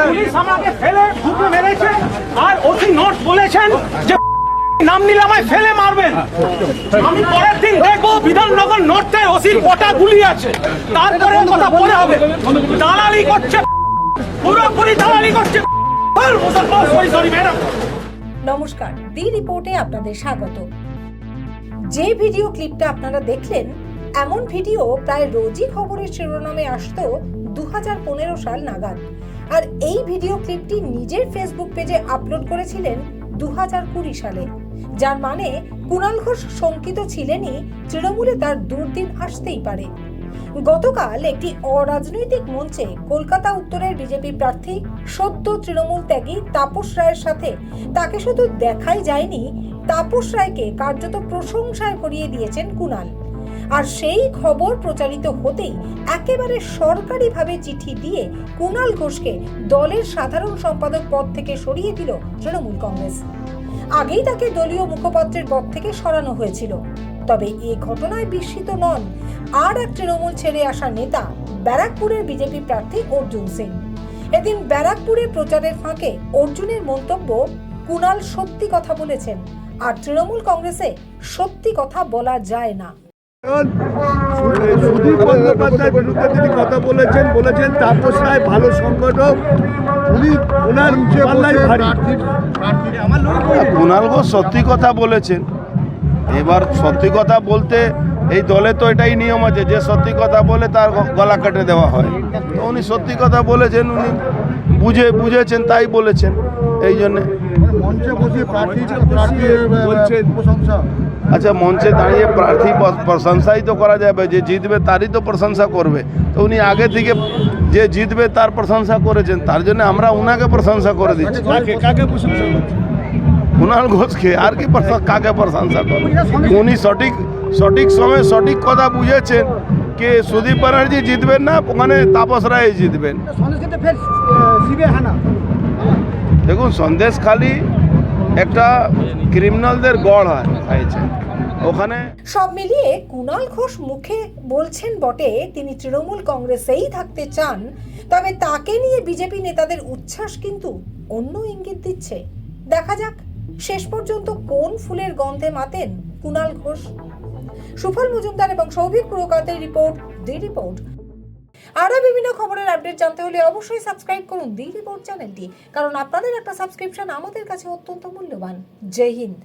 Police আমাকে ফেলে ফুটে মেরেছে আর অতি নোট বলেছেন যে নাম নিলে ফেলে মারবেন আমি পরের দিন দেখব বিধাননগর নর্থে ওসির কটা গুলি আছে তারপরে কথা পরে হবে দালালি করছে পুরোপুরি দালালি করছে সরি ম্যাডাম নমস্কার, দি রিপোর্টে আপনাদের স্বাগত। যে ভিডিও ক্লিপটা আপনারা দেখলেন, এমন ভিডিও প্রায় রোজই খবরের শিরোনামে আসত দু হাজার পনেরো সাল নাগাদ। আর এই ভিডিও ক্লিপটি নিজের ফেসবুক পেজে আপলোড করেছিলেন দু হাজার কুড়ি সালে। যার মানে কুণাল ঘোষ শঙ্কিত ছিলেনই, তৃণমূলে তার দুর্দিন আসতেই পারে। গতকাল একটি অরাজনৈতিক মঞ্চে কলকাতা উত্তরের বিজেপি প্রার্থী সদ্য তৃণমূল ত্যাগী তাপস রায়ের সাথে তাকে শুধু দেখাই যায়নি, তাপস রায়কে কার্যত প্রশংসায় ভরিয়ে দিয়েছেন কুণাল। আর সেই খবর প্রচারিত হতেই একেবারে সরকারিভাবে চিঠি দিয়ে কুণাল ঘোষকে দলের সাধারণ সম্পাদক পদ থেকে সরিয়ে দিল তৃণমূল কংগ্রেস। আগেই তাকে দলীয় মুখপাত্রের পদ থেকে সরানো হয়েছিল। তবে এ ঘটনায় বিস্মিত নন। আর এক তৃণমূল ছেড়ে আসা নেতা ব্যারাকপুরের বিজেপি প্রার্থী অর্জুন সিং। এদিন ব্যারাকপুরে প্রচারের ফাঁকে অর্জুনের মন্তব্য কুণাল সত্যি কথা বলেছেন। আর তৃণমূল কংগ্রেসে সত্যি কথা বলা যায় না। সুদীপ বন্দ্যোপাধ্যায়ের বিরুদ্ধে তিনি কথা বলেছেন বলেছেন তাপস রায় ভালো সংগঠক। উনি ওনার পাল্লাই ভারী। কুণাল ঘোষ সত্যি কথা বলেছেন। এবার সত্যি কথা বলতে এই দলে তো এটাই নিয়ম আছে যে সত্যি কথা বলে তার গলা কেটে দেওয়া হয়। তো উনি সত্যি কথা বলেছেন উনি বুঝে বুঝেছেন তাই বলেছেন এই জন্যে। আচ্ছা মঞ্চে দাঁড়িয়ে প্রার্থী প্রশংসাই তো করা যাবে যে জিতবে তারই তো প্রশংসা করবে। তো উনি আগে থেকে যে জিতবে তার প্রশংসা করেছেন তার জন্য আমরা উনাকে প্রশংসা করে দিচ্ছি? কুণাল ঘোষকে আর কি কাকে প্রশংসা করবে? উনি সঠিক সঠিক সময়ে সঠিক কথা বুঝেছেন যে সুদীপ ব্যানার্জি জিতবেন না ওখানে তাপস রায় জিতবেন। দেখুন সন্দেশ খালি একটা ক্রিমিনালদের গড় হয় হয়েছে। ওখানে সব মিলিয়ে কুণাল ঘোষ মুখে বলছেন বটে তিনি তৃণমূল কংগ্রেসেই থাকতে চান তবে তাকে নিয়ে বিজেপি নেতাদের উচ্ছ্বাস কিন্তু অন্য ইঙ্গিত দিচ্ছে। দেখা যাক শেষ পর্যন্ত কোন ফুলের গন্ধে মাতেন কুণাল ঘোষ। সুফল মজুমদার এবং সৌভিক পুরকাতের রিপোর্ট দি রিপোর্ট। আরও বিভিন্ন খবরের আপডেট জানতে হলে অবশ্যই সাবস্ক্রাইব করুন দি রিপোর্ট চ্যানেলটি কারণ আপনাদের একটা সাবস্ক্রিপশন আমাদের কাছে অত্যন্ত মূল্যবান। জয় হিন্দ।